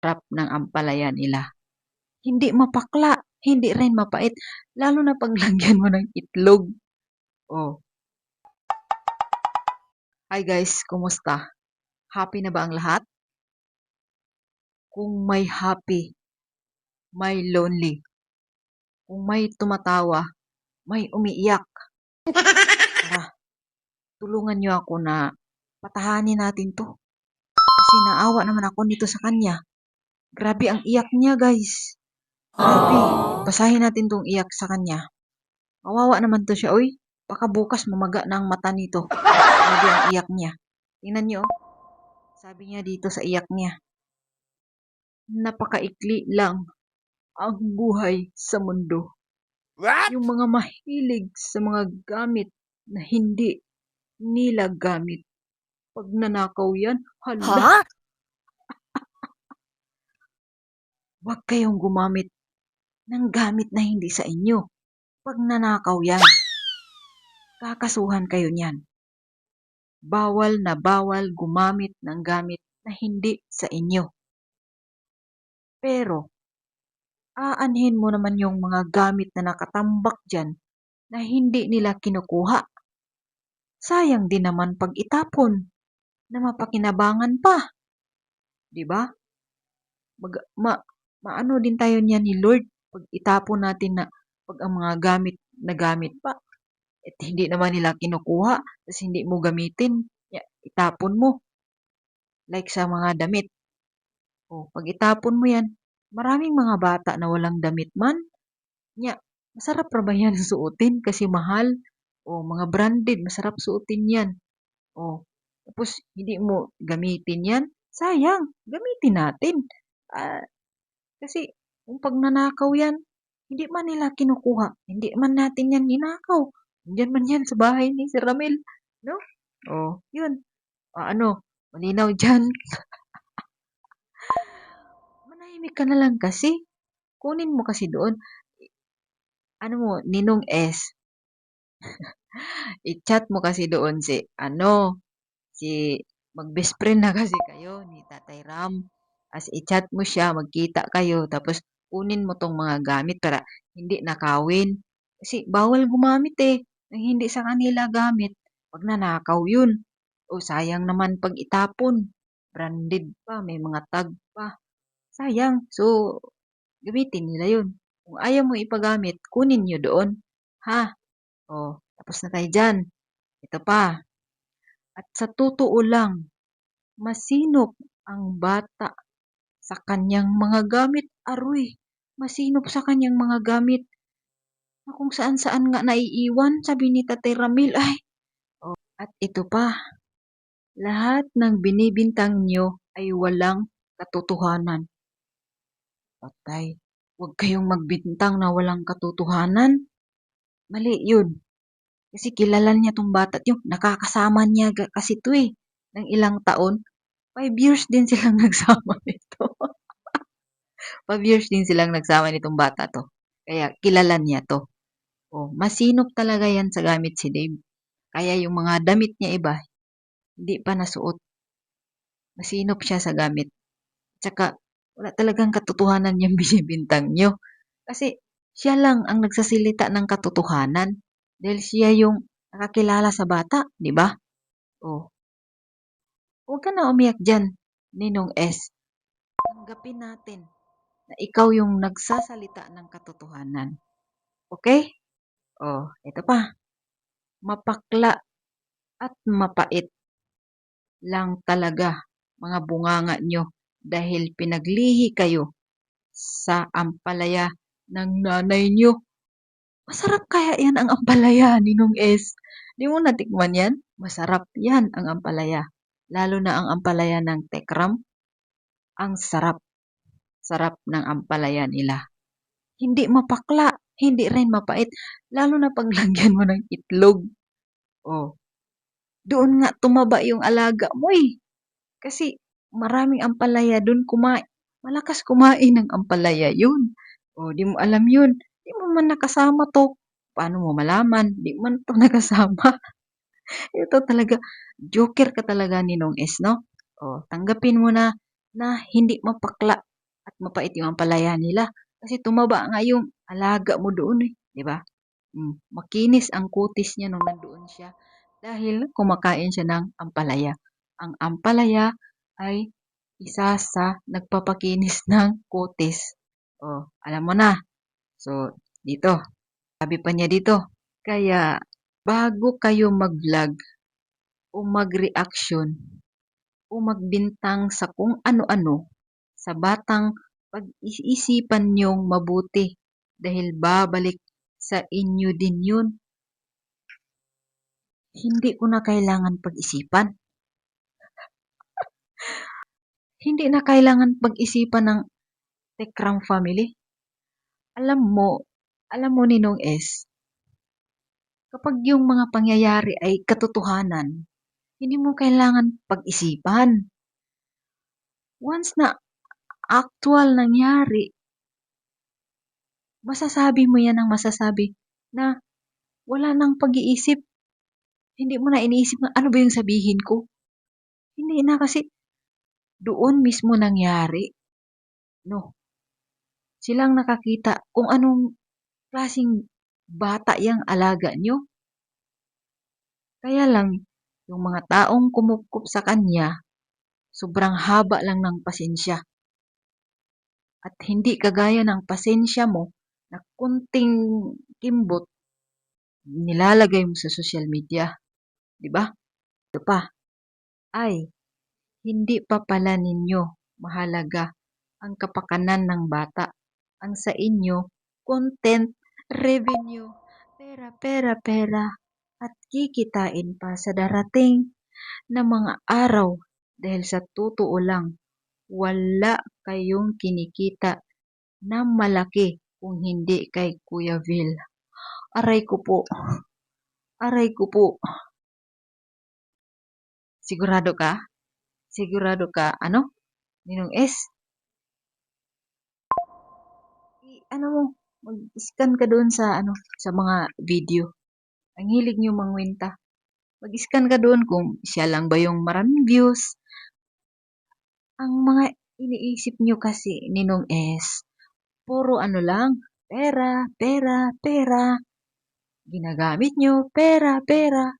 Sarap ng ampalaya nila. Hindi mapakla, hindi rin mapait, lalo na pag lagyan mo ng itlog. Oh. Hi guys, kumusta? Happy na ba ang lahat? Kung may happy, may lonely. Kung may tumatawa, may umiiyak. Tara, tulungan niyo ako na patahanin natin to. Kasi naawa naman ako nito sa kanya. Grabe ang iyak niya guys. Grabe. Basahin natin tong iyak sa kanya. Kawawa naman to siya, oy. Baka bukas mamaga na ang mata nito. Grabe ang iyak niya. Tingnan niyo, oh. Sabi niya dito sa iyak niya. Napakaikli lang ang buhay sa mundo. What? Yung mga mahilig sa mga gamit na hindi nila gamit. Pag nanakaw yan, hala, Huh? Huwag kayong gumamit ng gamit na hindi sa inyo. Pag nanakaw yan, kakasuhan kayo niyan. Bawal na bawal gumamit ng gamit na hindi sa inyo. Pero, aanhin mo naman yung mga gamit na nakatambak dyan na hindi nila kinukuha. Sayang din naman pag itapon na mapakinabangan pa. 'Di ba? Mag, ma, maano din tayo niyan ni Lord pag itapon natin na pag ang mga gamit na gamit pa at hindi naman nila kinukuha tapos hindi mo gamitin itapon mo. Like sa mga damit. O pag itapon mo yan maraming mga bata na walang damit man nya masarap pa ba yan suotin kasi mahal? O mga branded masarap suotin yan. O tapos hindi mo gamitin yan? Sayang gamitin natin. Ah, kasi kung pag nanakaw yan, hindi man nila kinukuha. Hindi man natin yan ninakaw. Nandiyan man yan sa bahay ni Sir Ramil. No? Oh, yun. Ah, ano, malinaw dyan. Manahimik ka na lang kasi. Kunin mo kasi doon. Ano mo, Ninong S. I-chat mo kasi doon si, ano, si, mag-best friend na kasi kayo ni Tatay Ram. As i-chat mo siya, magkita kayo, tapos kunin mo tong mga gamit para hindi nakawin. Kasi bawal gumamit eh, ng hindi sa kanila gamit. Pag nanakaw yun. O sayang naman pag itapon. Branded pa, may mga tag pa. Sayang. So, gamitin nila yun. Kung ayaw mo ipagamit, kunin nyo doon. Ha? O, tapos na tayo dyan. Ito pa. At sa totoo lang, masinop ang bata sa kanyang mga gamit. Aroy, masinop sa kanyang mga gamit. Na kung saan-saan nga naiiwan, sabi ni Tatay Ramil. Ay, oh, at ito pa. Lahat ng binibintang nyo ay walang katotohanan. Patay, huwag kayong magbintang na walang katotohanan. Mali yun. Kasi kilala niya tong bata yung nakakasama niya kasi to eh. Ng ilang taon. Five years din silang nagsama nito. Five years din silang nagsama nitong bata to. Kaya kilala niya to. Oh, masinop talaga yan sa gamit si Dave. Kaya yung mga damit niya iba, hindi pa nasuot. Masinop siya sa gamit. Tsaka, wala talagang katotohanan yung binibintang nyo. Kasi, siya lang ang nagsasilita ng katotohanan. Dahil siya yung nakakilala sa bata, di ba? Oh. Huwag ka na umiyak dyan, Ninong S. Tanggapin natin na ikaw yung nagsasalita ng katotohanan. Okay? Oh, ito pa. Mapakla at mapait lang talaga mga bunganga nyo dahil pinaglihi kayo sa ampalaya ng nanay nyo. Masarap kaya yan ang ampalaya, Ninong S. Di mo natikman yan? Masarap yan ang ampalaya. Lalo na ang ampalaya ng Tekram. Ang sarap. Sarap ng ampalaya nila. Hindi mapakla, hindi rin mapait. Lalo na pag lagyan mo ng itlog. Oh. Doon nga tumaba yung alaga mo eh. Kasi maraming ampalaya doon kumain. Malakas kumain ng ampalaya yun. O, di mo alam yun. Di mo man nakasama to. Paano mo malaman? Di man to nakasama. Ito talaga, joker ka talaga ni Nong S, no? O, tanggapin mo na na hindi mapakla at mapait yung ampalaya nila. Kasi tumaba nga yung alaga mo doon eh, di ba? Mm, makinis ang kutis niya nung nandoon siya dahil kumakain siya ng ampalaya. Ang ampalaya ay isa sa nagpapakinis ng kutis. Oh, alam mo na. So, dito. Sabi pa niya dito. Kaya, bago kayo mag-vlog o mag-reaction o magbintang sa kung ano-ano sa batang pag-iisipan niyong mabuti dahil babalik sa inyo din yun. Hindi ko na kailangan pag-isipan. Hindi na kailangan pag-isipan ng Tekram family. Alam mo, alam mo Ninong S, kapag yung mga pangyayari ay katotohanan, hindi mo kailangan pag-isipan. Once na actual nangyari, masasabi mo yan ang masasabi na wala nang pag-iisip. Hindi mo na iniisip na ano ba yung sabihin ko. Hindi na kasi doon mismo nangyari. No. Silang nakakita kung anong klaseng bata yung alaga nyo. Kaya lang, yung mga taong kumukup sa kanya, sobrang haba lang ng pasensya. At hindi kagaya ng pasensya mo na kunting kimbot, nilalagay mo sa social media. Di ba? Ito pa. Ay, hindi pa pala ninyo mahalaga ang kapakanan ng bata. Ang sa inyo, content, revenue, pera, pera, pera, at kikitain pa sa darating na mga araw dahil sa totoo lang, wala kayong kinikita na malaki kung hindi kay Kuya Vil. Aray ko po. Aray ko po. Sigurado ka? Sigurado ka? Ano? Ninong S? I, ano mo, mag-scan ka doon sa ano, sa mga video. Ang hilig niyo mangwenta. Mag-scan ka doon kung siya lang ba yung maraming views. Ang mga iniisip niyo kasi Ninong S, puro ano lang, pera, pera, pera. Ginagamit niyo, pera, pera.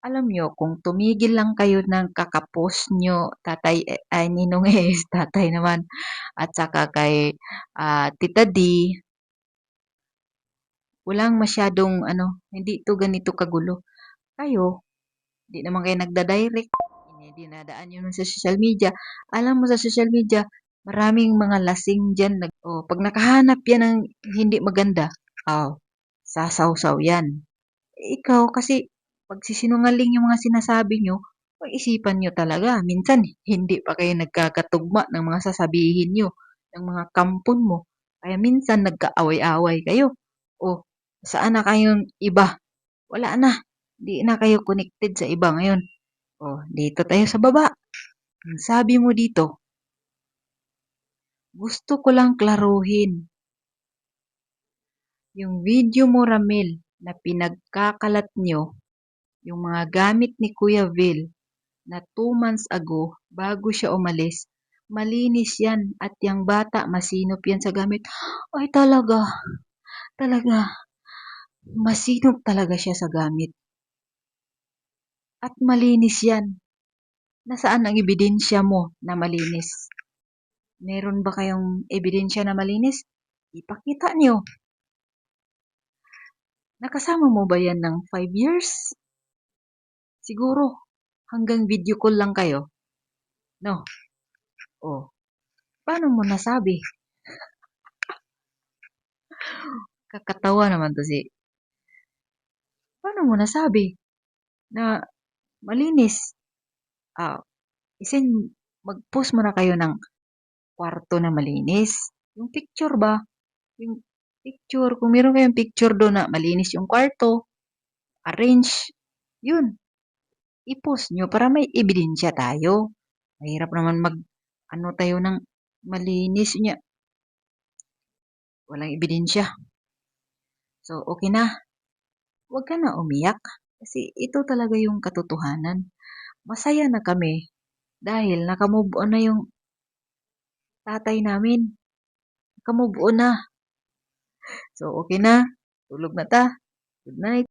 Alam niyo, kung tumigil lang kayo ng kakapos niyo, tatay, eh, ay Ninong S, tatay naman, at saka kay ah, Tita D, walang masyadong ano, hindi to ganito kagulo. Kayo, di naman kayo nagda-direct, hindi dinadaan yun sa social media. Alam mo sa social media, maraming mga lasing dyan. Nag, oh, pag nakahanap yan ng hindi maganda, oh, sasaw-saw yan. Ikaw, kasi pag sisinungaling yung mga sinasabi nyo, pag-isipan nyo talaga. Minsan, hindi pa kayo nagkakatugma ng mga sasabihin nyo, ng mga kampon mo. Kaya minsan, nagkaaway-away kayo. O, saan na kayong iba? Wala na. Di na kayo connected sa iba ngayon. O, dito tayo sa baba. Ang sabi mo dito, gusto ko lang klaruhin. Yung video mo, Ramil, na pinagkakalat nyo, yung mga gamit ni Kuya Vil, na 2 months ago, bago siya umalis, malinis yan at yung bata masinop yan sa gamit. Ay talaga, talaga, masinop talaga siya sa gamit. At malinis yan. Nasaan ang ebidensya mo na malinis? Meron ba kayong ebidensya na malinis? Ipakita nyo. Nakasama mo ba yan ng 5 years? Siguro, hanggang video call lang kayo. No? Oh. Paano mo nasabi? Kakatawa naman to si... Paano mo nasabi na malinis? Ah, isin mag-post mo na kayo ng kwarto na malinis. Yung picture ba? Yung picture, kung meron kayong picture doon na malinis yung kwarto, arrange, yun. I-post nyo para may ebidensya tayo. Mahirap naman mag, ano tayo ng malinis niya. Walang ebidensya. So, okay na. Huwag ka na umiyak. Kasi ito talaga yung katotohanan. Masaya na kami dahil nakamove on na yung tatay namin. Kamubuo na. So, okay na. Tulog na ta. Good night.